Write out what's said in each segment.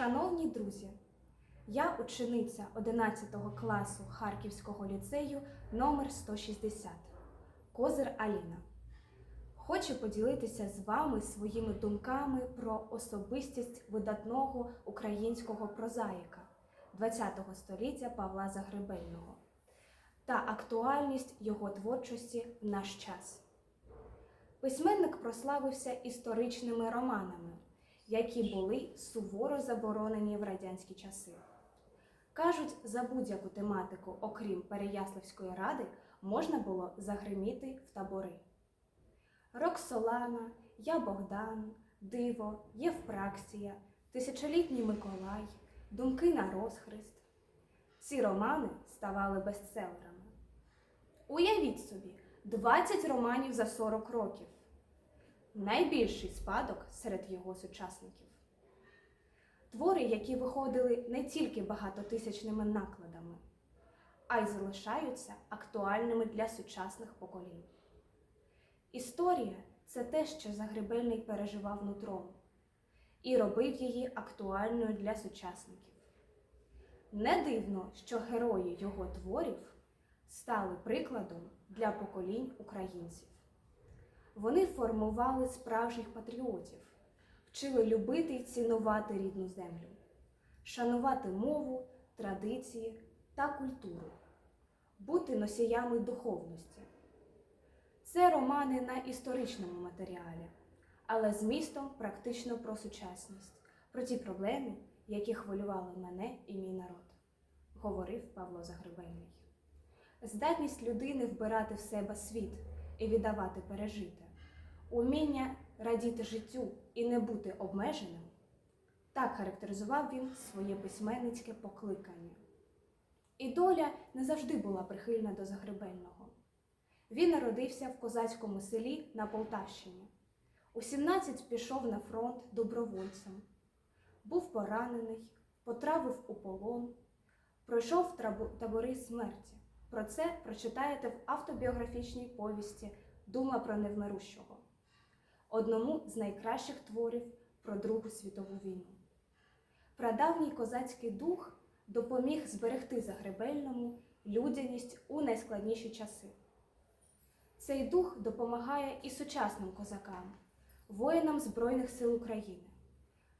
Шановні друзі, я учениця 11 класу Харківського ліцею номер 160 Козир Аліна. Хочу поділитися з вами своїми думками про особистість видатного українського прозаїка ХХ століття Павла Загребельного та актуальність його творчості в наш час. Письменник прославився історичними романами, які були суворо заборонені в радянські часи. Кажуть, за будь-яку тематику, окрім Переяславської ради, можна було загриміти в табори. Роксолана, Я Богдан, Диво, Євпраксія, Тисячолітній Миколай, Думки на розхрист. Ці романи ставали бестселерами. Уявіть собі, 20 романів за 40 років. Найбільший спадок серед його сучасників. Твори, які виходили не тільки багатотисячними накладами, а й залишаються актуальними для сучасних поколінь. Історія це те, що Загребельний переживав нутром і робив її актуальною для сучасників. Не дивно, що герої його творів стали прикладом для поколінь українців. Вони формували справжніх патріотів, вчили любити й цінувати рідну землю, шанувати мову, традиції та культуру, бути носіями духовності. Це романи на історичному матеріалі, але змістом практично про сучасність, про ті проблеми, які хвилювали мене і мій народ, говорив Павло Загребельний. Здатність людини вбирати в себе світ і віддавати пережите, уміння радіти життю і не бути обмеженим. Так характеризував він своє письменницьке покликання. І доля не завжди була прихильна до Загребельного. Він народився в козацькому селі на Полтавщині. У 17 пішов на фронт добровольцем, був поранений, потрапив у полон, пройшов табори смерті. Про це прочитаєте в автобіографічній повісті Дума про невмирущого, одному з найкращих творів про Другу світову війну. Прадавній козацький дух допоміг зберегти Загребельному людяність у найскладніші часи. Цей дух допомагає і сучасним козакам, воїнам Збройних сил України,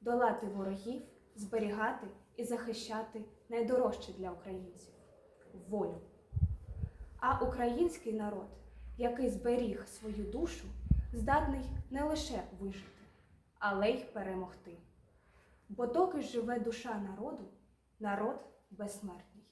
долати ворогів, зберігати і захищати найдорожче для українців волю. А український народ, який зберіг свою душу, здатний не лише вижити, але й перемогти. Бо доки живе душа народу, народ безсмертний.